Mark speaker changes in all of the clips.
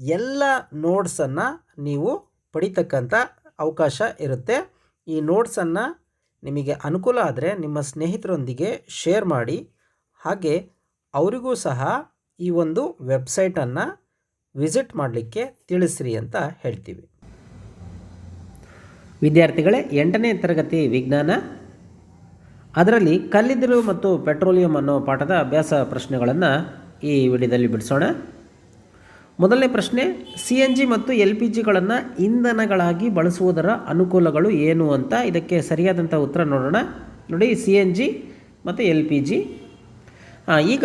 Speaker 1: ಎಲ್ಲ ನೋಟ್ಸನ್ನು ನೀವು ಪಡಿತಕ್ಕಂಥ ಅವಕಾಶ ಇರುತ್ತೆ. ಈ ನೋಟ್ಸನ್ನು ನಿಮಗೆ ಅನುಕೂಲ ಆದರೆ ನಿಮ್ಮ ಸ್ನೇಹಿತರೊಂದಿಗೆ ಶೇರ್ ಮಾಡಿ. ಹಾಗೆ ಅವರಿಗೂ ಸಹ ಈ ಒಂದು ವೆಬ್ಸೈಟನ್ನು ವಿಸಿಟ್ ಮಾಡಲಿಕ್ಕೆ ತಿಳಿಸ್ರಿ ಅಂತ ಹೇಳ್ತೀವಿ. ವಿದ್ಯಾರ್ಥಿಗಳೇ, ಎಂಟನೇ ತರಗತಿ ವಿಜ್ಞಾನ. ಅದರಲ್ಲಿ ಕಲ್ಲಿದ್ದಲು ಮತ್ತು ಪೆಟ್ರೋಲಿಯಂ ಅನ್ನೋ ಪಾಠದ ಅಭ್ಯಾಸ ಪ್ರಶ್ನೆಗಳನ್ನು ಈ ವಿಡಿಯೋದಲ್ಲಿ ಬಿಡಿಸೋಣ. ಮೊದಲನೇ ಪ್ರಶ್ನೆ ಸಿ ಎನ್ ಜಿ ಮತ್ತು ಎಲ್ ಪಿ ಜಿಗಳನ್ನು ಇಂಧನಗಳಾಗಿ ಬಳಸುವುದರ ಅನುಕೂಲಗಳು ಏನು ಅಂತ? ಇದಕ್ಕೆ ಸರಿಯಾದಂಥ ಉತ್ತರ ನೋಡೋಣ. ನೋಡಿ ಸಿ ಎನ್ ಜಿ ಮತ್ತು ಎಲ್ ಪಿ ಜಿ ಈಗ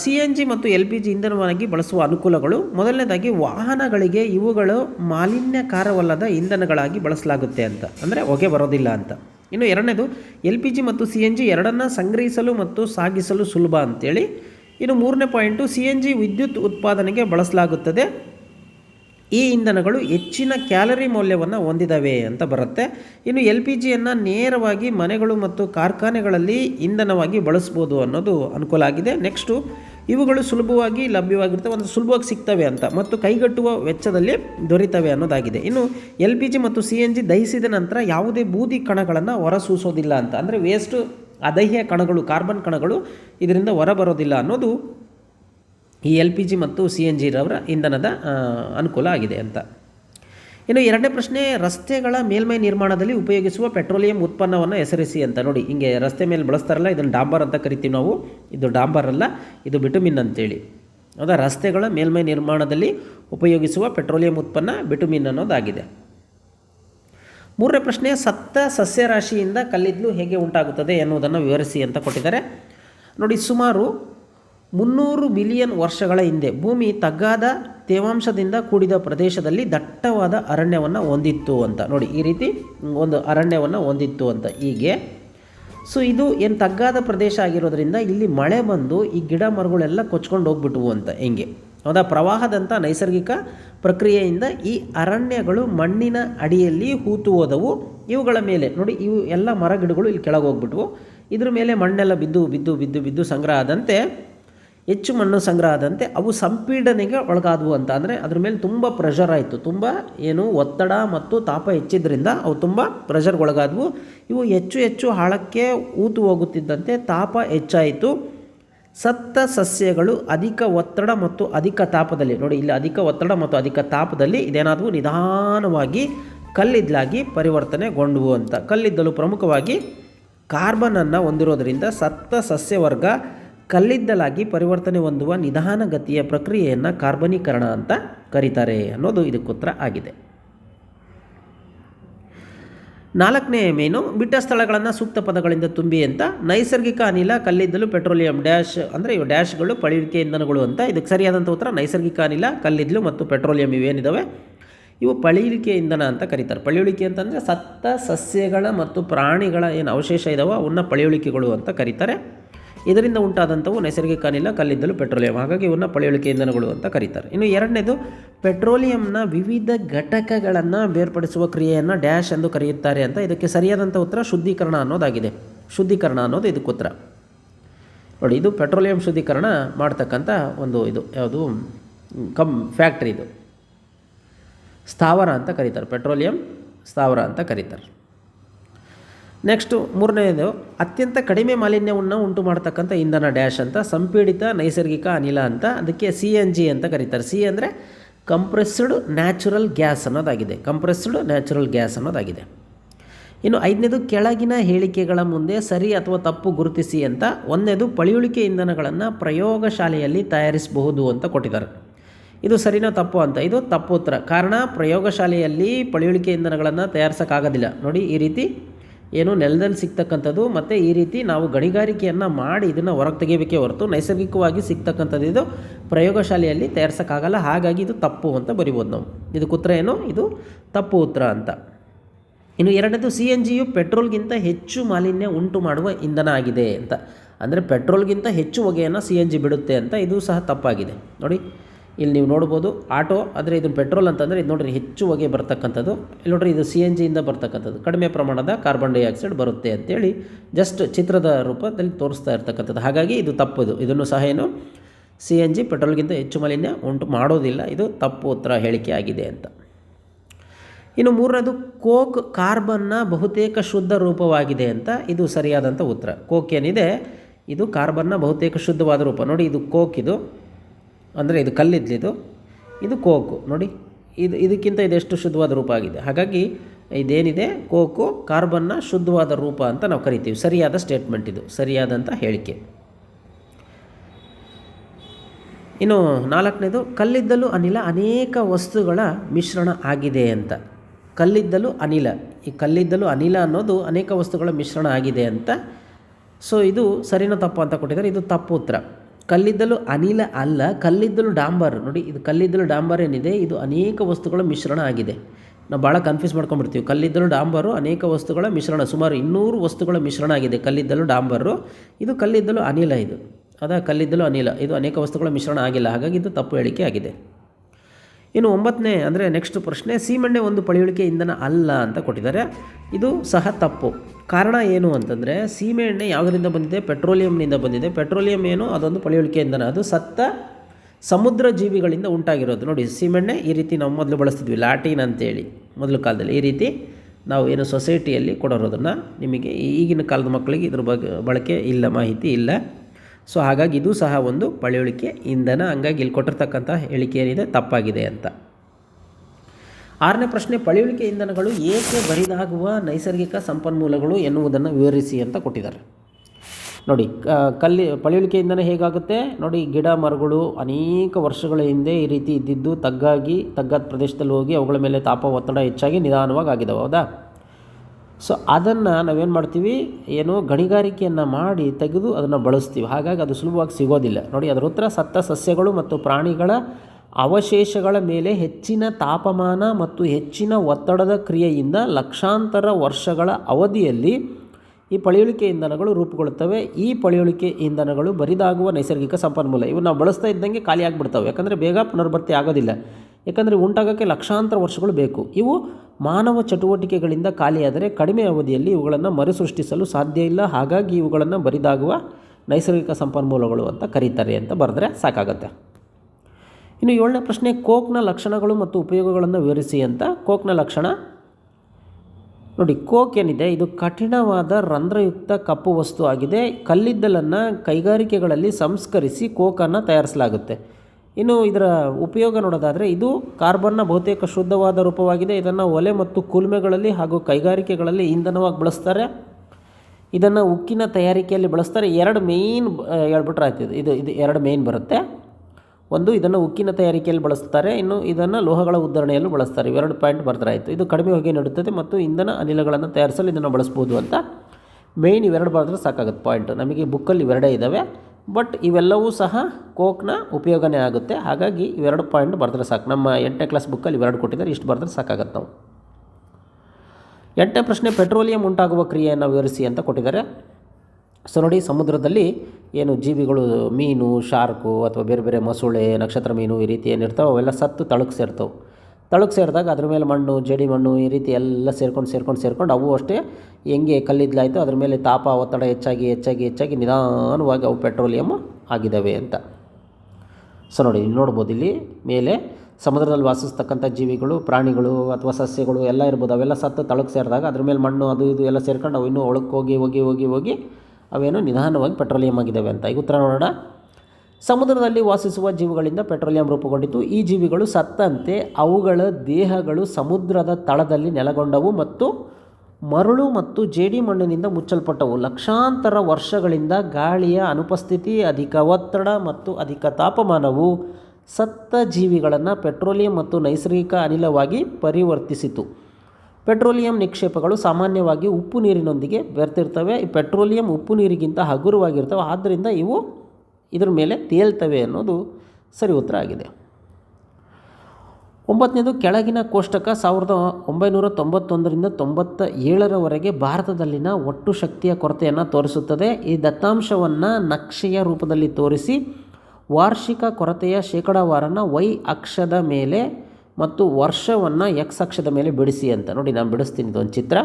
Speaker 1: ಸಿ ಎನ್ ಜಿ ಮತ್ತು ಎಲ್ ಪಿ ಜಿ ಇಂಧನವಾಗಿ ಬಳಸುವ ಅನುಕೂಲಗಳು, ಮೊದಲನೇದಾಗಿ ವಾಹನಗಳಿಗೆ ಇವುಗಳು ಮಾಲಿನ್ಯಕಾರವಲ್ಲದ ಇಂಧನಗಳಾಗಿ ಬಳಸಲಾಗುತ್ತೆ ಅಂತ. ಅಂದರೆ, ಹೊಗೆ ಬರೋದಿಲ್ಲ ಅಂತ. ಇನ್ನು ಎರಡನೇದು ಎಲ್ ಪಿ ಜಿ ಮತ್ತು ಸಿ ಎನ್ ಜಿ ಎರಡನ್ನು ಸಂಗ್ರಹಿಸಲು ಮತ್ತು ಸಾಗಿಸಲು ಸುಲಭ ಅಂತೇಳಿ ಇನ್ನು ಮೂರನೇ ಪಾಯಿಂಟು ಸಿ ಎನ್ ಜಿ ವಿದ್ಯುತ್ ಉತ್ಪಾದನೆಗೆ ಬಳಸಲಾಗುತ್ತದೆ. ಈ ಇಂಧನಗಳು ಹೆಚ್ಚಿನ ಕ್ಯಾಲರಿ ಮೌಲ್ಯವನ್ನು ಹೊಂದಿದವೆ ಅಂತ ಬರುತ್ತೆ. ಇನ್ನು ಎಲ್ ಪಿ ಜಿಯನ್ನು ನೇರವಾಗಿ ಮನೆಗಳು ಮತ್ತು ಕಾರ್ಖಾನೆಗಳಲ್ಲಿ ಇಂಧನವಾಗಿ ಬಳಸ್ಬೋದು ಅನ್ನೋದು ಅನುಕೂಲ ಆಗಿದೆ. ನೆಕ್ಸ್ಟು ಇವುಗಳು ಸುಲಭವಾಗಿ ಲಭ್ಯವಾಗಿರ್ತವೆ, ಒಂದು ಸುಲಭವಾಗಿ ಸಿಗ್ತವೆ ಅಂತ ಮತ್ತು ಕೈಗಟ್ಟುವ ವೆಚ್ಚದಲ್ಲಿ ದೊರೀತವೆ ಅನ್ನೋದಾಗಿದೆ. ಇನ್ನು ಎಲ್ ಪಿ ಜಿ ಮತ್ತು ಸಿ ಎನ್ ಜಿ ದಹಿಸಿದ ನಂತರ ಯಾವುದೇ ಬೂದಿ ಕಣಗಳನ್ನು ಹೊರಸೂಸೋದಿಲ್ಲ ಅಂತ. ಅಂದರೆ ವೇಸ್ಟು ಅದಹ್ಯ ಕಣಗಳು, ಕಾರ್ಬನ್ ಕಣಗಳು ಇದರಿಂದ ಹೊರಬರೋದಿಲ್ಲ ಅನ್ನೋದು ಈ ಎಲ್ ಪಿ ಜಿ ಮತ್ತು ಸಿ ಎನ್ ಜಿರವರ ಇಂಧನದ ಅನುಕೂಲ ಆಗಿದೆ ಅಂತ. ಇನ್ನು ಎರಡನೇ ಪ್ರಶ್ನೆ, ರಸ್ತೆಗಳ ಮೇಲ್ಮೈ ನಿರ್ಮಾಣದಲ್ಲಿ ಉಪಯೋಗಿಸುವ ಪೆಟ್ರೋಲಿಯಂ ಉತ್ಪನ್ನವನ್ನು ಹೆಸರಿಸಿ ಅಂತ ನೋಡಿ. ಹಿಂಗೆ ರಸ್ತೆ ಮೇಲೆ ಬಳಸ್ತಾರಲ್ಲ, ಇದನ್ನು ಡಾಂಬರ್ ಅಂತ ಕರಿತೀವಿ ನಾವು. ಇದು ಡಾಂಬರ್ ಅಲ್ಲ, ಇದು ಬಿಟುಮಿನ್ ಅಂತೇಳಿ. ಹೌದಾ ರಸ್ತೆಗಳ ಮೇಲ್ಮೈ ನಿರ್ಮಾಣದಲ್ಲಿ ಉಪಯೋಗಿಸುವ ಪೆಟ್ರೋಲಿಯಂ ಉತ್ಪನ್ನ ಬಿಟುಮಿನ್ ಅನ್ನೋದಾಗಿದೆ. ಮೂರನೇ ಪ್ರಶ್ನೆ ಸತ್ತ ಸಸ್ಯರಾಶಿಯಿಂದ ಕಲ್ಲಿದ್ದಲು ಹೇಗೆ ಉಂಟಾಗುತ್ತದೆ ಎನ್ನುವುದನ್ನು ವಿವರಿಸಿ ಅಂತ ಕೊಟ್ಟಿದ್ದಾರೆ. ನೋಡಿ, ಸುಮಾರು ಮುನ್ನೂರು ಬಿಲಿಯನ್ ವರ್ಷಗಳ ಹಿಂದೆ ಭೂಮಿ ತಗ್ಗಾದ ತೇವಾಂಶದಿಂದ ಕೂಡಿದ ಪ್ರದೇಶದಲ್ಲಿ ದಟ್ಟವಾದ ಅರಣ್ಯವನ್ನು ಹೊಂದಿತ್ತು ಅಂತ. ನೋಡಿ, ಈ ರೀತಿ ಒಂದು ಅರಣ್ಯವನ್ನು ಹೊಂದಿತ್ತು ಅಂತ. ಹೀಗೆ, ಸೊ ಇದು ಏನು ತಗ್ಗಾದ ಪ್ರದೇಶ ಆಗಿರೋದ್ರಿಂದ ಇಲ್ಲಿ ಮಳೆ ಬಂದು ಈ ಗಿಡ ಮರಗಳೆಲ್ಲ ಕೊಚ್ಕೊಂಡು ಹೋಗ್ಬಿಟ್ವು ಅಂತ. ಹೆಂಗೆ? ಹೌದಾ? ಪ್ರವಾಹದಂಥ ನೈಸರ್ಗಿಕ ಪ್ರಕ್ರಿಯೆಯಿಂದ ಈ ಅರಣ್ಯಗಳು ಮಣ್ಣಿನ ಅಡಿಯಲ್ಲಿ ಹೂತು ಹೋದವು ಇವುಗಳ ಮೇಲೆ ನೋಡಿ, ಇವು ಎಲ್ಲ ಮರ ಗಿಡಗಳು ಇಲ್ಲಿ ಕೆಳಗೆ ಹೋಗ್ಬಿಟ್ವು ಇದ್ರ ಮೇಲೆ ಮಣ್ಣೆಲ್ಲ ಬಿದ್ದು ಬಿದ್ದು ಬಿದ್ದು ಬಿದ್ದು ಸಂಗ್ರಹ ಆದಂತೆ, ಹೆಚ್ಚು ಮಣ್ಣು ಸಂಗ್ರಹ ಆದಂತೆ ಅವು ಸಂಪೀಡನೆಗೆ ಒಳಗಾದವು ಅಂತ. ಅಂದರೆ ಅದ್ರ ಮೇಲೆ ತುಂಬ ಪ್ರೆಷರ್ ಆಯಿತು. ತುಂಬ ಏನು, ಒತ್ತಡ ಮತ್ತು ತಾಪ ಹೆಚ್ಚಿದ್ದರಿಂದ ಅವು ತುಂಬ ಪ್ರೆಷರ್ಗೆ ಒಳಗಾದವು. ಇವು ಹೆಚ್ಚು ಹೆಚ್ಚು ಆಳಕ್ಕೆ ಊತು ಹೋಗುತ್ತಿದ್ದಂತೆ ತಾಪ ಹೆಚ್ಚಾಯಿತು. ಸತ್ತ ಸಸ್ಯಗಳು ಅಧಿಕ ಒತ್ತಡ ಮತ್ತು ಅಧಿಕ ತಾಪದಲ್ಲಿ, ನೋಡಿ ಇಲ್ಲಿ ಅಧಿಕ ಒತ್ತಡ ಮತ್ತು ಅಧಿಕ ತಾಪದಲ್ಲಿ ಇದೇನಾದರೂ ನಿಧಾನವಾಗಿ ಕಲ್ಲಿದ್ದಲಾಗಿ ಪರಿವರ್ತನೆಗೊಂಡವು ಅಂತ. ಕಲ್ಲಿದ್ದಲು ಪ್ರಮುಖವಾಗಿ ಕಾರ್ಬನನ್ನು ಹೊಂದಿರೋದರಿಂದ ಸತ್ತ ಸಸ್ಯವರ್ಗ ಕಲ್ಲಿದ್ದಲಾಗಿ ಪರಿವರ್ತನೆ ಹೊಂದುವ ನಿಧಾನಗತಿಯ ಪ್ರಕ್ರಿಯೆಯನ್ನು ಕಾರ್ಬನೀಕರಣ ಅಂತ ಕರೀತಾರೆ ಅನ್ನೋದು ಇದಕ್ಕೆ ಉತ್ತರ ಆಗಿದೆ. ನಾಲ್ಕನೇ ಮೇನು, ಬಿಟ್ಟ ಸ್ಥಳಗಳನ್ನು ಸೂಕ್ತ ಪದಗಳಿಂದ ತುಂಬಿ ಅಂತ, ನೈಸರ್ಗಿಕ ಅನಿಲ, ಕಲ್ಲಿದ್ದಲು, ಪೆಟ್ರೋಲಿಯಂ, ಡ್ಯಾಶ್, ಅಂದರೆ ಇವು ಡ್ಯಾಶ್ಗಳು ಪಳಿಯುವಿಕೆ ಇಂಧನಗಳು ಅಂತ. ಇದಕ್ಕೆ ಸರಿಯಾದಂಥ ಉತ್ತರ, ನೈಸರ್ಗಿಕ ಅನಿಲ, ಕಲ್ಲಿದ್ದಲು ಮತ್ತು ಪೆಟ್ರೋಲಿಯಂ ಇವೇನಿದ್ದಾವೆ ಇವು ಪಳೆಯುಳಿಕೆ ಇಂಧನ ಅಂತ ಕರೀತಾರೆ. ಪಳಿಯುಳಿಕೆ ಅಂತಂದರೆ ಸತ್ತ ಸಸ್ಯಗಳ ಮತ್ತು ಪ್ರಾಣಿಗಳ ಏನು ಅವಶೇಷ ಇದಾವೋ, ಅವನ್ನ ಪಳಿಯುಳಿಕೆಗಳು ಅಂತ ಕರೀತಾರೆ. ಇದರಿಂದ ಉಂಟಾದಂಥವು ನೈಸರ್ಗಿಕ ಅನಿಲ ಕಲ್ಲಿದ್ದಲು ಪೆಟ್ರೋಲಿಯಂ. ಹಾಗಾಗಿ ಇವನ್ನ ಪಳೆಯುಳಿಕೆ ಇಂಧನಗಳು ಅಂತ ಕರೀತಾರೆ. ಇನ್ನು ಎರಡನೇದು, ಪೆಟ್ರೋಲಿಯಂನ ವಿವಿಧ ಘಟಕಗಳನ್ನು ಬೇರ್ಪಡಿಸುವ ಕ್ರಿಯೆಯನ್ನು ಡ್ಯಾಶ್ ಎಂದು ಕರೆಯುತ್ತಾರೆ ಅಂತ ಇದಕ್ಕೆ ಸರಿಯಾದಂಥ ಉತ್ತರ ಶುದ್ಧೀಕರಣ ಅನ್ನೋದಾಗಿದೆ. ಶುದ್ಧೀಕರಣ ಅನ್ನೋದು ಇದಕ್ಕೆ ಉತ್ತರ. ನೋಡಿ, ಇದು ಪೆಟ್ರೋಲಿಯಂ ಶುದ್ಧೀಕರಣ ಮಾಡ್ತಕ್ಕಂಥ ಒಂದು ಇದು, ಯಾವುದು? ಕಮ್, ಫ್ಯಾಕ್ಟ್ರಿ ಇದು. ಸ್ಥಾವರ ಅಂತ ಕರೀತಾರೆ. ಪೆಟ್ರೋಲಿಯಂ ಸ್ಥಾವರ ಅಂತ ಕರೀತಾರೆ. ನೆಕ್ಸ್ಟು ಮೂರನೇದು, ಅತ್ಯಂತ ಕಡಿಮೆ ಮಾಲಿನ್ಯವನ್ನು ಉಂಟು ಮಾಡ್ತಕ್ಕಂಥ ಇಂಧನ ಡ್ಯಾಶ್ ಅಂತ, ಸಂಪೀಡಿತ ನೈಸರ್ಗಿಕ ಅನಿಲ ಅಂತ, ಅದಕ್ಕೆ ಸಿ ಎನ್ ಜಿ ಅಂತ ಕರೀತಾರೆ. ಸಿ ಅಂದರೆ ಕಂಪ್ರೆಸ್ಡ್ ನ್ಯಾಚುರಲ್ ಗ್ಯಾಸ್ ಅನ್ನೋದಾಗಿದೆ. ಕಂಪ್ರೆಸ್ಡ್ ನ್ಯಾಚುರಲ್ ಗ್ಯಾಸ್ ಅನ್ನೋದಾಗಿದೆ. ಇನ್ನು ಐದನೇದು, ಕೆಳಗಿನ ಹೇಳಿಕೆಗಳ ಮುಂದೆ ಸರಿ ಅಥವಾ ತಪ್ಪು ಗುರುತಿಸಿ ಅಂತ, ಒಂದನೇದು, ಪಳಿಯುಳಿಕೆ ಇಂಧನಗಳನ್ನು ಪ್ರಯೋಗಶಾಲೆಯಲ್ಲಿ ತಯಾರಿಸಬಹುದು ಅಂತ ಕೊಟ್ಟಿದ್ದಾರೆ. ಇದು ಸರಿನೋ ತಪ್ಪು ಅಂತ? ಇದು ತಪ್ಪು ಉತ್ತರ. ಕಾರಣ, ಪ್ರಯೋಗಶಾಲೆಯಲ್ಲಿ ಪಳಿಯುಳಿಕೆ ಇಂಧನಗಳನ್ನು ತಯಾರಿಸೋಕ್ಕಾಗೋದಿಲ್ಲ. ನೋಡಿ, ಈ ರೀತಿ ಏನು ನೆಲದಲ್ಲಿ ಸಿಗ್ತಕ್ಕಂಥದ್ದು, ಮತ್ತು ಈ ರೀತಿ ನಾವು ಗಣಿಗಾರಿಕೆಯನ್ನು ಮಾಡಿ ಇದನ್ನು ಹೊರಗೆ ತೆಗಿಬೇಕೇ ಹೊರತು ನೈಸರ್ಗಿಕವಾಗಿ ಸಿಗ್ತಕ್ಕಂಥದ್ದು ಇದು ಪ್ರಯೋಗಶಾಲೆಯಲ್ಲಿ ತಯಾರಿಸೋಕ್ಕಾಗಲ್ಲ, ಹಾಗಾಗಿ ಇದು ತಪ್ಪು ಅಂತ ಬರಿಬೋದು ನಾವು. ಇದಕ್ಕೆ ಉತ್ತರ ಏನು? ಇದು ತಪ್ಪು ಉತ್ತರ ಅಂತ. ಇನ್ನು ಎರಡನೇದು ಸಿ ಎನ್ ಜಿಯು ಪೆಟ್ರೋಲ್ಗಿಂತ ಹೆಚ್ಚು ಮಾಲಿನ್ಯ ಉಂಟು ಮಾಡುವ ಇಂಧನ ಆಗಿದೆ ಅಂತ. ಅಂದರೆ ಪೆಟ್ರೋಲ್ಗಿಂತ ಹೆಚ್ಚು ಹೊಗೆಯನ್ನು ಸಿ ಎನ್ ಜಿ ಬಿಡುತ್ತೆ ಅಂತ, ಇದು ಸಹ ತಪ್ಪಾಗಿದೆ. ನೋಡಿ ಇಲ್ಲಿ ನೀವು ನೋಡ್ಬೋದು ಆಟೋ, ಆದರೆ ಇದು ಪೆಟ್ರೋಲ್ ಅಂತಂದರೆ ಇದು ನೋಡ್ರಿ ಹೆಚ್ಚು ಹೊಗೆ ಬರ್ತಕ್ಕಂಥದ್ದು. ಇಲ್ಲಿ ನೋಡ್ರಿ ಇದು ಸಿ ಎನ್ ಜಿಯಿಂದ ಬರ್ತಕ್ಕಂಥದ್ದು. ಕಡಿಮೆ ಪ್ರಮಾಣದ ಕಾರ್ಬನ್ ಡೈಆಕ್ಸೈಡ್ ಬರುತ್ತೆ ಅಂತೇಳಿ ಜಸ್ಟ್ ಚಿತ್ರದ ರೂಪದಲ್ಲಿ ತೋರಿಸ್ತಾ ಇರ್ತಕ್ಕಂಥದ್ದು. ಹಾಗಾಗಿ ಇದು ತಪ್ಪದು ಇದನ್ನು ಸಹ ಏನು ಸಿ ಎನ್ ಜಿ ಪೆಟ್ರೋಲ್ಗಿಂತ ಹೆಚ್ಚು ಮಾಲಿನ್ಯ ಉಂಟು ಮಾಡೋದಿಲ್ಲ. ಇದು ತಪ್ಪು ಉತ್ತರ ಹೇಳಿಕೆ ಆಗಿದೆ ಅಂತ. ಇನ್ನು ಮೂರನೇದು ಕೋಕ್ ಕಾರ್ಬನ್ನ ಬಹುತೇಕ ಶುದ್ಧ ರೂಪವಾಗಿದೆ ಅಂತ ಇದು ಸರಿಯಾದಂಥ ಉತ್ತರ. ಕೋಕ್ ಏನಿದೆ? ಇದು ಕಾರ್ಬನ್ನ ಬಹುತೇಕ ಶುದ್ಧವಾದ ರೂಪ. ನೋಡಿ ಇದು ಕೋಕ್ ಇದು. ಅಂದರೆ ಇದು ಕಲ್ಲಿದ್ದಲಿದು ಇದು ಕೋಕು. ನೋಡಿ, ಇದು ಇದಕ್ಕಿಂತ ಇದೆಷ್ಟು ಶುದ್ಧವಾದ ರೂಪ ಆಗಿದೆ. ಹಾಗಾಗಿ ಇದೇನಿದೆ? ಕೋಕು, ಕಾರ್ಬನ್ನ ಶುದ್ಧವಾದ ರೂಪ ಅಂತ ನಾವು ಕರಿತೀವಿ. ಸರಿಯಾದ ಸ್ಟೇಟ್ಮೆಂಟ್ ಇದು. ಸರಿಯಾದಂಥ ಹೇಳಿಕೆ. ಇನ್ನು ನಾಲ್ಕನೇದು, ಕಲ್ಲಿದ್ದಲು ಅನಿಲ ಅನೇಕ ವಸ್ತುಗಳ ಮಿಶ್ರಣ ಆಗಿದೆ ಅಂತ. ಕಲ್ಲಿದ್ದಲು ಅನಿಲ. ಈ ಕಲ್ಲಿದ್ದಲು ಅನಿಲ ಅನ್ನೋದು ಅನೇಕ ವಸ್ತುಗಳ ಮಿಶ್ರಣ ಆಗಿದೆ ಅಂತ. ಸೊ ಇದು ಸರಿನೋ ತಪ್ಪು ಅಂತ ಕೊಟ್ಟಿದ್ದಾರೆ. ಇದು ತಪ್ಪು ಉತ್ತರ. ಕಲ್ಲಿದ್ದಲು ಅನಿಲ ಅಲ್ಲ, ಕಲ್ಲಿದ್ದಲು ಡಾಂಬರ್. ನೋಡಿ, ಇದು ಕಲ್ಲಿದ್ದಲು ಡಾಂಬರ್ ಏನಿದೆ? ಇದು ಅನೇಕ ವಸ್ತುಗಳ ಮಿಶ್ರಣ ಆಗಿದೆ. ನಾವು ಭಾಳ ಕನ್ಫ್ಯೂಸ್ ಮಾಡ್ಕೊಂಡ್ಬಿಡ್ತೀವಿ. ಕಲ್ಲಿದ್ದಲು ಡಾಂಬರು ಅನೇಕ ವಸ್ತುಗಳ ಮಿಶ್ರಣ, ಸುಮಾರು ಇನ್ನೂರು ವಸ್ತುಗಳ ಮಿಶ್ರಣ ಆಗಿದೆ. ಕಲ್ಲಿದ್ದಲು ಡಾಂಬರು, ಇದು ಕಲ್ಲಿದ್ದಲು ಅನಿಲ ಇದು. ಅದ ಕಲ್ಲಿದ್ದಲು ಅನಿಲ, ಇದು ಅನೇಕ ವಸ್ತುಗಳ ಮಿಶ್ರಣ ಆಗಿಲ್ಲ. ಹಾಗಾಗಿ ಇದು ತಪ್ಪು ಹೇಳಿಕೆ ಆಗಿದೆ. ಇನ್ನು ಒಂಬತ್ತನೇ, ಅಂದರೆ ನೆಕ್ಸ್ಟ್ ಪ್ರಶ್ನೆ, ಸೀಮೆಣ್ಣೆ ಒಂದು ಪಳೆಯುಳಿಕೆ ಇಂಧನ ಅಲ್ಲ ಅಂತ ಕೊಟ್ಟಿದ್ದಾರೆ. ಇದು ಸಹ ತಪ್ಪು. ಕಾರಣ ಏನು ಅಂತಂದರೆ, ಸೀಮೆ ಎಣ್ಣೆ ಯಾವುದರಿಂದ ಬಂದಿದೆ? ಪೆಟ್ರೋಲಿಯಂನಿಂದ ಬಂದಿದೆ. ಪೆಟ್ರೋಲಿಯಂ ಏನು? ಅದೊಂದು ಪಳೆಯುಳಿಕೆ ಇಂಧನ ಅದು ಸತ್ತ ಸಮುದ್ರ ಜೀವಿಗಳಿಂದ ಉಂಟಾಗಿರೋದು. ನೋಡಿ ಸೀಮೆಣ್ಣೆ ಈ ರೀತಿ ನಾವು ಮೊದಲು ಬಳಸ್ತಿದ್ವಿ. ಲ್ಯಾಟಿನ್ ಅಂತೇಳಿ. ಮೊದಲು ಕಾಲದಲ್ಲಿ ಈ ರೀತಿ ನಾವು ಏನು ಸೊಸೈಟಿಯಲ್ಲಿ ಕೊಡೋರೋದನ್ನು ನಿಮಗೆ ಈಗಿನ ಕಾಲದ ಮಕ್ಕಳಿಗೆ ಇದ್ರ ಬಗ್ಗೆ ಬಳಕೆ ಇಲ್ಲ, ಮಾಹಿತಿ ಇಲ್ಲ. ಸೊ, ಹಾಗಾಗಿ ಇದು ಸಹ ಒಂದು ಪಳೆಯುಳಿಕೆ ಇಂಧನ. ಹಂಗಾಗಿ ಇಲ್ಲಿ ಕೊಟ್ಟಿರ್ತಕ್ಕಂಥ ಹೇಳಿಕೆ ಏನಿದೆ? ತಪ್ಪಾಗಿದೆ ಅಂತ. ಆರನೇ ಪ್ರಶ್ನೆ, ಪಳಿಯುಳಿಕೆ ಇಂಧನಗಳು ಏಕೆ ಬರಿದಾಗುವ ನೈಸರ್ಗಿಕ ಸಂಪನ್ಮೂಲಗಳು ಎನ್ನುವುದನ್ನು ವಿವರಿಸಿ ಅಂತ ಕೊಟ್ಟಿದ್ದಾರೆ. ನೋಡಿ ಕಲ್ಲಿ, ಪಳಿಯುಳಿಕೆ ಇಂಧನ ಹೇಗಾಗುತ್ತೆ? ನೋಡಿ, ಗಿಡ ಮರಗಳು ಅನೇಕ ವರ್ಷಗಳ ಹಿಂದೆ ಈ ರೀತಿ ಇದ್ದಿದ್ದು, ತಗ್ಗಾಗಿ, ತಗ್ಗದ ಪ್ರದೇಶದಲ್ಲಿ ಹೋಗಿ ಅವುಗಳ ಮೇಲೆ ತಾಪ, ಒತ್ತಡ ಹೆಚ್ಚಾಗಿ ನಿಧಾನವಾಗಿ ಆಗಿದಾವೆ, ಹೌದಾ? ಸೊ, ಅದನ್ನು ನಾವೇನು ಮಾಡ್ತೀವಿ? ಏನು ಗಣಿಗಾರಿಕೆಯನ್ನು ಮಾಡಿ ತೆಗೆದು ಅದನ್ನು ಬಳಸ್ತೀವಿ. ಹಾಗಾಗಿ ಅದು ಸುಲಭವಾಗಿ ಸಿಗೋದಿಲ್ಲ. ನೋಡಿ, ಅದರ ಉತ್ತರ ಸತ್ತ ಸಸ್ಯಗಳು ಮತ್ತು ಪ್ರಾಣಿಗಳ ಅವಶೇಷಗಳ ಮೇಲೆ ಹೆಚ್ಚಿನ ತಾಪಮಾನ ಮತ್ತು ಹೆಚ್ಚಿನ ಒತ್ತಡದ ಕ್ರಿಯೆಯಿಂದ ಲಕ್ಷಾಂತರ ವರ್ಷಗಳ ಅವಧಿಯಲ್ಲಿ ಈ ಪಳೆಯುಳಿಕೆ ಇಂಧನಗಳು ರೂಪುಗೊಳ್ಳುತ್ತವೆ. ಈ ಪಳೆಯುಳಿಕೆ ಇಂಧನಗಳು ಬರಿದಾಗುವ ನೈಸರ್ಗಿಕ ಸಂಪನ್ಮೂಲ ಇವು ನಾವು ಬಳಸ್ತಾ ಇದ್ದಂಗೆ ಖಾಲಿಯಾಗಿಬಿಡ್ತವೆ ಯಾಕಂದರೆ ಬೇಗ ಪುನರ್ಭರ್ತಿ ಆಗೋದಿಲ್ಲ. ಯಾಕಂದರೆ ಉಂಟಾಗೋಕ್ಕೆ ಲಕ್ಷಾಂತರ ವರ್ಷಗಳು ಬೇಕು. ಇವು ಮಾನವ ಚಟುವಟಿಕೆಗಳಿಂದ ಖಾಲಿಯಾದರೆ ಕಡಿಮೆ ಅವಧಿಯಲ್ಲಿ ಇವುಗಳನ್ನು ಮರುಸೃಷ್ಟಿಸಲು ಸಾಧ್ಯ ಇಲ್ಲ. ಹಾಗಾಗಿ ಇವುಗಳನ್ನು ಬರಿದಾಗುವ ನೈಸರ್ಗಿಕ ಸಂಪನ್ಮೂಲಗಳು ಅಂತ ಕರೀತಾರೆ ಅಂತ ಬರೆದ್ರೆ ಸಾಕಾಗತ್ತೆ. ಇನ್ನು ಏಳನೇ ಪ್ರಶ್ನೆ, ಕೋಕ್ನ ಲಕ್ಷಣಗಳು ಮತ್ತು ಉಪಯೋಗಗಳನ್ನು ವಿವರಿಸಿ ಅಂತ. ಕೋಕ್ನ ಲಕ್ಷಣ, ನೋಡಿ, ಕೋಕ್ ಏನಿದೆ? ಇದು ಕಠಿಣವಾದ ರಂಧ್ರಯುಕ್ತ ಕಪ್ಪು ವಸ್ತು ಆಗಿದೆ. ಕಲ್ಲಿದ್ದಲನ್ನು ಕೈಗಾರಿಕೆಗಳಲ್ಲಿ ಸಂಸ್ಕರಿಸಿ ಕೋಕನ್ನು ತಯಾರಿಸಲಾಗುತ್ತೆ. ಇನ್ನು ಇದರ ಉಪಯೋಗ ನೋಡೋದಾದರೆ, ಇದು ಕಾರ್ಬನ್ನ ಬಹುತೇಕ ಶುದ್ಧವಾದ ರೂಪವಾಗಿದೆ. ಇದನ್ನು ಒಲೆ ಮತ್ತು ಕುಲ್ಮೆಗಳಲ್ಲಿ ಹಾಗೂ ಕೈಗಾರಿಕೆಗಳಲ್ಲಿ ಇಂಧನವಾಗಿ ಬಳಸ್ತಾರೆ. ಇದನ್ನು ಉಕ್ಕಿನ ತಯಾರಿಕೆಯಲ್ಲಿ ಬಳಸ್ತಾರೆ. ಎರಡು ಮೇಯ್ನ್ ಹೇಳ್ಬಿಟ್ರೆ ಆಯ್ತು ಇದು. ಇದು ಎರಡು ಮೇಯ್ನ್ ಬರುತ್ತೆ. ಒಂದು, ಇದನ್ನು ಉಕ್ಕಿನ ತಯಾರಿಕೆಯಲ್ಲಿ ಬಳಸ್ತಾರೆ, ಇನ್ನು ಇದನ್ನು ಲೋಹಗಳ ಉದ್ಧರಣೆಯಲ್ಲೂ ಬಳಸ್ತಾರೆ. ಇವೆರಡು ಪಾಯಿಂಟ್ ಬರ್ತಾರೆ, ಆಯಿತು. ಇದು ಕಡಿಮೆ ಹೊಗೆ ನೀಡುತ್ತದೆ ಮತ್ತು ಇಂಧನ ಅನಿಲಗಳನ್ನು ತಯಾರಿಸಲು ಇದನ್ನು ಬಳಸ್ಬೋದು ಅಂತ. ಮೇಯ್ನ್ ಇವೆರಡು ಬರೆದ್ರೆ ಸಾಕಾಗುತ್ತೆ ಪಾಯಿಂಟ್ ನಮಗೆ ಬುಕ್ಕಲ್ಲಿ ಇವೆರಡೇ ಇದ್ದಾವೆ ಬಟ್ ಇವೆಲ್ಲವೂ ಸಹ ಕೋಕ್ನ ಉಪಯೋಗನೇ ಆಗುತ್ತೆ. ಹಾಗಾಗಿ ಇವೆರಡು ಪಾಯಿಂಟ್ ಬರೆದ್ರೆ ಸಾಕು. ನಮ್ಮ ಎಂಟನೇ ಕ್ಲಾಸ್ ಬುಕ್ಕಲ್ಲಿ ಇವೆರಡು ಕೊಟ್ಟಿದ್ದಾರೆ. ಇಷ್ಟು ಬರೆದ್ರೆ ಸಾಕಾಗುತ್ತೆ ನಾವು. ಎಂಟನೇ ಪ್ರಶ್ನೆ ಪೆಟ್ರೋಲಿಯಂ ಉಂಟಾಗುವ ಕ್ರಿಯೆಯನ್ನು ವಿವರಿಸಿ ಅಂತ ಕೊಟ್ಟಿದ್ದಾರೆ. ಸೊ ನೋಡಿ, ಸಮುದ್ರದಲ್ಲಿ ಏನು ಜೀವಿಗಳು, ಮೀನು, ಶಾರ್ಕು ಅಥವಾ ಬೇರೆ ಬೇರೆ ಮೊಸಳೆ, ನಕ್ಷತ್ರ ಮೀನು ಈ ರೀತಿ ಏನಿರ್ತಾವೆ, ಅವೆಲ್ಲ ಸತ್ತು ತಳಕ್ಕೆ ಸೇರ್ತವೆ. ತಳಕ್ಕೆ ಸೇರಿದಾಗ ಅದ್ರ ಮೇಲೆ ಮಣ್ಣು, ಜೇಡಿ ಮಣ್ಣು ಈ ರೀತಿ ಎಲ್ಲ ಸೇರ್ಕೊಂಡು ಸೇರ್ಕೊಂಡು ಸೇರ್ಕೊಂಡು ಅವು ಅಷ್ಟೇ ಹೆಂಗೆ ಕಲ್ಲಿದ್ದಲಾಯಿತು ಅದ್ರ ಮೇಲೆ ತಾಪ, ಒತ್ತಡ ಹೆಚ್ಚಾಗಿ ಹೆಚ್ಚಾಗಿ ಹೆಚ್ಚಾಗಿ ನಿಧಾನವಾಗಿ ಅವು ಪೆಟ್ರೋಲಿಯಮ್ ಆಗಿದ್ದಾವೆ ಅಂತ. ಸೊ ನೋಡಿ ನೋಡ್ಬೋದು ಇಲ್ಲಿ ಮೇಲೆ ಸಮುದ್ರದಲ್ಲಿ ವಾಸಿಸ್ತಕ್ಕಂಥ ಜೀವಿಗಳು, ಪ್ರಾಣಿಗಳು ಅಥವಾ ಸಸ್ಯಗಳು ಎಲ್ಲ ಇರ್ಬೋದು, ಅವೆಲ್ಲ ಸತ್ತು ತಳಕ್ಕೆ ಸೇರಿದಾಗ ಅದ್ರ ಮೇಲೆ ಮಣ್ಣು ಅದು ಇದು ಎಲ್ಲ ಸೇರ್ಕೊಂಡು ಅವು ಇನ್ನೂ ಒಳಕ್ಕೆ ಹೋಗಿ ಹೋಗಿ ಹೋಗಿ ಹೋಗಿ ಅವೇನು ನಿಧಾನವಾಗಿ ಪೆಟ್ರೋಲಿಯಂ ಆಗಿದ್ದಾವೆ ಅಂತ. ಈಗ ಉತ್ತರ ನೋಡೋಣ. ಸಮುದ್ರದಲ್ಲಿ ವಾಸಿಸುವ ಜೀವಿಗಳಿಂದ ಪೆಟ್ರೋಲಿಯಂ ರೂಪುಗೊಂಡಿತು. ಈ ಜೀವಿಗಳು ಸತ್ತಂತೆ ಅವುಗಳ ದೇಹಗಳು ಸಮುದ್ರದ ತಳದಲ್ಲಿ ನೆಲೆಗೊಂಡವು ಮತ್ತು ಮರಳು ಮತ್ತು ಜೇಡಿ ಮಣ್ಣಿನಿಂದ ಮುಚ್ಚಲ್ಪಟ್ಟವು. ಲಕ್ಷಾಂತರ ವರ್ಷಗಳಿಂದ ಗಾಳಿಯ ಅನುಪಸ್ಥಿತಿ, ಅಧಿಕ ಒತ್ತಡ ಮತ್ತು ಅಧಿಕ ತಾಪಮಾನವು ಸತ್ತ ಜೀವಿಗಳನ್ನು ಪೆಟ್ರೋಲಿಯಂ ಮತ್ತು ನೈಸರ್ಗಿಕ ಅನಿಲವಾಗಿ ಪರಿವರ್ತಿಸಿತು. ಪೆಟ್ರೋಲಿಯಂ ನಿಕ್ಷೇಪಗಳು ಸಾಮಾನ್ಯವಾಗಿ ಉಪ್ಪು ನೀರಿನೊಂದಿಗೆ ಬೆರ್ತಿರ್ತವೆ ಈ ಪೆಟ್ರೋಲಿಯಂ ಉಪ್ಪು ನೀರಿಗಿಂತ ಹಗುರವಾಗಿರ್ತವೆ. ಆದ್ದರಿಂದ ಇವು ಇದರ ಮೇಲೆ ತೇಲ್ತವೆ ಅನ್ನೋದು ಸರಿ ಉತ್ತರ ಆಗಿದೆ. ಒಂಬತ್ತನೇದು, ಕೆಳಗಿನ ಕೋಷ್ಟಕ ಸಾವಿರದ ಒಂಬೈನೂರ ತೊಂಬತ್ತೊಂದರಿಂದ ತೊಂಬತ್ತ ಏಳರವರೆಗೆ ಭಾರತದಲ್ಲಿನ ಒಟ್ಟು ಶಕ್ತಿಯ ಕೊರತೆಯನ್ನು ತೋರಿಸುತ್ತದೆ. ಈ ದತ್ತಾಂಶವನ್ನು ನಕ್ಷೆಯ ರೂಪದಲ್ಲಿ ತೋರಿಸಿ ವಾರ್ಷಿಕ ಕೊರತೆಯ ಶೇಕಡಾವಾರನ ವೈ ಅಕ್ಷದ ಮೇಲೆ ಮತ್ತು ವರ್ಷವನ್ನು ಎಕ್ಸ್ ಅಕ್ಷದ ಮೇಲೆ ಬಿಡಿಸಿ ಅಂತ. ನೋಡಿ, ನಾನು ಬಿಡಿಸ್ತೀನಿ ಇದೊಂದು ಚಿತ್ರ.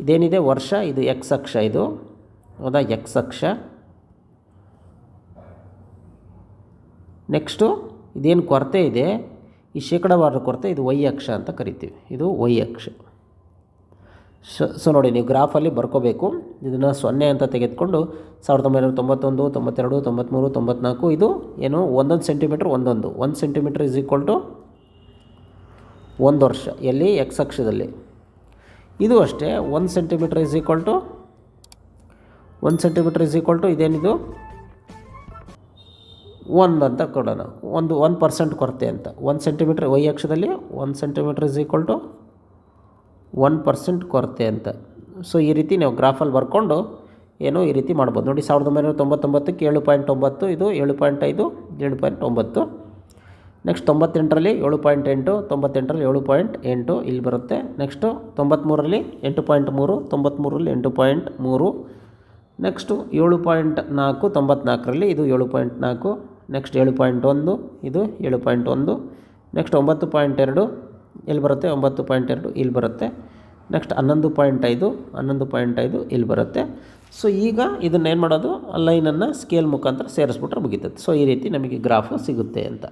Speaker 1: ಇದೇನಿದೆ? ವರ್ಷ, ಇದು ಎಕ್ಸ್ ಅಕ್ಷ ಇದು. ಹೌದಾ? ಎಕ್ಸ್ ಅಕ್ಷ. ನೆಕ್ಸ್ಟು ಇದೇನು ಕೊರತೆ ಇದೆ? ಈ ಶೇಕಡವಾರು ಕೊರತೆ ಇದು ವೈ ಅಕ್ಷ ಅಂತ ಕರಿತೀವಿ. ಇದು ವೈ ಅಕ್ಷ. ಸೊ ನೋಡಿ, ನೀವು ಗ್ರಾಫಲ್ಲಿ ಬರ್ಕೋಬೇಕು. ಇದನ್ನು ಸೊನ್ನೆ ಅಂತ ತೆಗೆದುಕೊಂಡು ಸಾವಿರದ ಒಂಬೈನೂರ ತೊಂಬತ್ತೊಂದು, ತೊಂಬತ್ತೆರಡು ತೊಂಬತ್ತ್ಮೂರು ತೊಂಬತ್ನಾಲ್ಕು, ಇದು ಏನು? ಒಂದೊಂದು ಸೆಂಟಿಮೀಟ್ರ್ ಒಂದೊಂದು. ಒಂದು ಸೆಂಟಿಮೀಟ್ರ್ ಇಸ್ ಈಕ್ವಲ್ ಟು ಒಂದು ವರ್ಷ, ಎಲ್ಲಿ? ಎಕ್ಸ್ ಅಕ್ಷದಲ್ಲಿ. ಇದು ಅಷ್ಟೇ ಒಂದು ಸೆಂಟಿಮೀಟ್ರ್ ಇಸ್ ಈಕ್ವಲ್ ಟು ಒಂದು ಸೆಂಟಿಮೀಟ್ರ್ ಇಸ್ ಈಕ್ವಲ್ ಟು ಇದೇನಿದು? ಒಂದು ಅಂತ ಕೊಡೋಣ. ಒಂದು ಒನ್ ಪರ್ಸೆಂಟ್ ಕೊರತೆ ಅಂತ. ಒಂದು ಸೆಂಟಿಮೀಟ್ರ್ ವೈ ಅಕ್ಷದಲ್ಲಿ ಒಂದು centimetre is equal to one percent ಕೊರತೆ ಅಂತ. ಸೊ ಈ ರೀತಿ ನೀವು ಗ್ರಾಫಲ್ಲಿ ಬರ್ಕೊಂಡು ಏನೋ ಈ ರೀತಿ ಮಾಡ್ಬೋದು. ನೋಡಿ, ಸಾವಿರದ ಒಂಬೈನೂರ ತೊಂಬತ್ತೊಂಬತ್ತಕ್ಕೆ ಏಳು ಪಾಯಿಂಟ್ ಒಂಬತ್ತು, ಇದು ಏಳು ಪಾಯಿಂಟ್ ಐದು, ಏಳು ಪಾಯಿಂಟ್ ಒಂಬತ್ತು. ನೆಕ್ಸ್ಟ್ ತೊಂಬತ್ತೆಂಟರಲ್ಲಿ ಏಳು ಪಾಯಿಂಟ್ ಎಂಟು, ತೊಂಬತ್ತೆಂಟರಲ್ಲಿ ಏಳು ಪಾಯಿಂಟ್ ಎಂಟು ಇಲ್ಲಿ ಬರುತ್ತೆ. ನೆಕ್ಸ್ಟು ತೊಂಬತ್ತ್ಮೂರರಲ್ಲಿ ಎಂಟು ಪಾಯಿಂಟ್ ಮೂರು ತೊಂಬತ್ತ್ಮೂರರಲ್ಲಿ ಎಂಟು ಪಾಯಿಂಟ್ ಮೂರು. ನೆಕ್ಸ್ಟು ಏಳು ಪಾಯಿಂಟ್ ನಾಲ್ಕು, ತೊಂಬತ್ನಾಲ್ಕರಲ್ಲಿ ಇದು ಏಳು ಪಾಯಿಂಟ್ ನಾಲ್ಕು. ನೆಕ್ಸ್ಟ್ ಏಳು ಪಾಯಿಂಟ್ ಒಂದು, ಇದು ಏಳು ಪಾಯಿಂಟ್ ಒಂದು. ನೆಕ್ಸ್ಟ್ ಒಂಬತ್ತು ಪಾಯಿಂಟ್ ಎರಡು, ಇಲ್ಲಿ ಬರುತ್ತೆ. ಒಂಬತ್ತು ಪಾಯಿಂಟ್ ಎರಡು ಇಲ್ಲಿ ಬರುತ್ತೆ. ನೆಕ್ಸ್ಟ್ ಹನ್ನೊಂದು ಪಾಯಿಂಟ್ ಐದು, ಹನ್ನೊಂದು ಪಾಯಿಂಟ್ ಐದು ಇಲ್ಲಿ ಬರುತ್ತೆ. ಸೊ ಈಗ ಇದನ್ನು ಏನು ಮಾಡೋದು ಲೈನನ್ನು ಸ್ಕೇಲ್ ಮುಖಾಂತರ ಸೇರಿಸ್ಬಿಟ್ರೆ ಮುಗೀತದೆ ಸೊ ಈ ರೀತಿ ನಮಗೆ ಗ್ರಾಫು ಸಿಗುತ್ತೆ ಅಂತ.